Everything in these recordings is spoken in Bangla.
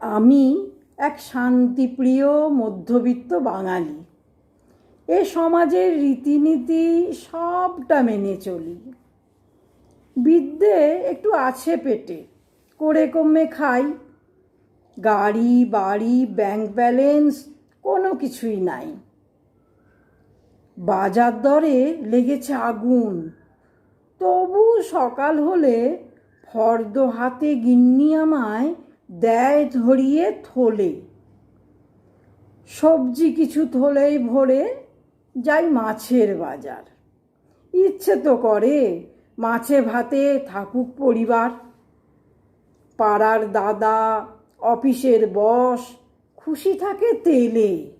আমি এক শান্তিপ্রিয় মধ্যবিত্ত বাঙালি। এ সমাজের রীতিনীতি সবটা মেনে চলি। বিদ্যে একটু আছে পেটে, করে কমে খাই। গাড়ি, বাড়ি, ব্যাংক ব্যালেন্স কোনো কিছুই নাই। বাজার দরে লেগেছে আগুন। তবু সকাল হলে ফর্দ হাতে গিন্নি আমায় দেয় ধরিয়ে থলে। সবজি কিছু থলেই ভরে যাই মাছের বাজার। ইচ্ছে তো করে মাছে ভাতে থাকুক পরিবার। পাড়ার দাদা, অফিসের বস, খুশি থাকে তেলে।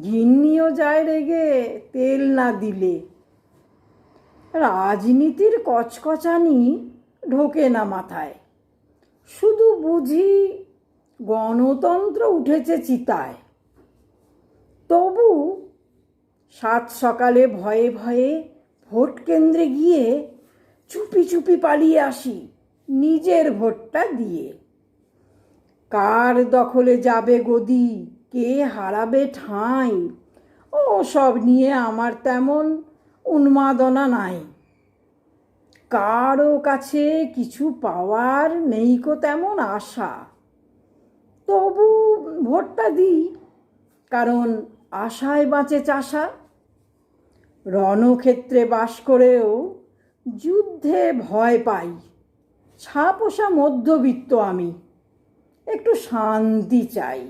ঘিন্নিও যায় রেগে তেল না দিলে। রাজনীতির কচকচানি ঢোকে না মাথায়। শুধু বুঝি গণতন্ত্র উঠেছে চিতায়। তবু সাত সকালে ভয়ে ভয়ে ভোট কেন্দ্রে গিয়ে চুপি চুপি পালিয়ে আসি নিজের ভোটটা দিয়ে। কার দখলে যাবে গদি? কে হারাবে ঠাঁই? ও সব নিয়ে আমার তেমন উন্মাদনা নাই। কারও কাছে কিছু পাওয়ার নেই কো তেমন আশা। তবু ভোটটা দিই, কারণ আশায় বাঁচে চাষা। রণক্ষেত্রে বাস করেও যুদ্ধে ভয় পাই। ছাপোষা মধ্যবিত্ত আমি, একটু শান্তি চাই।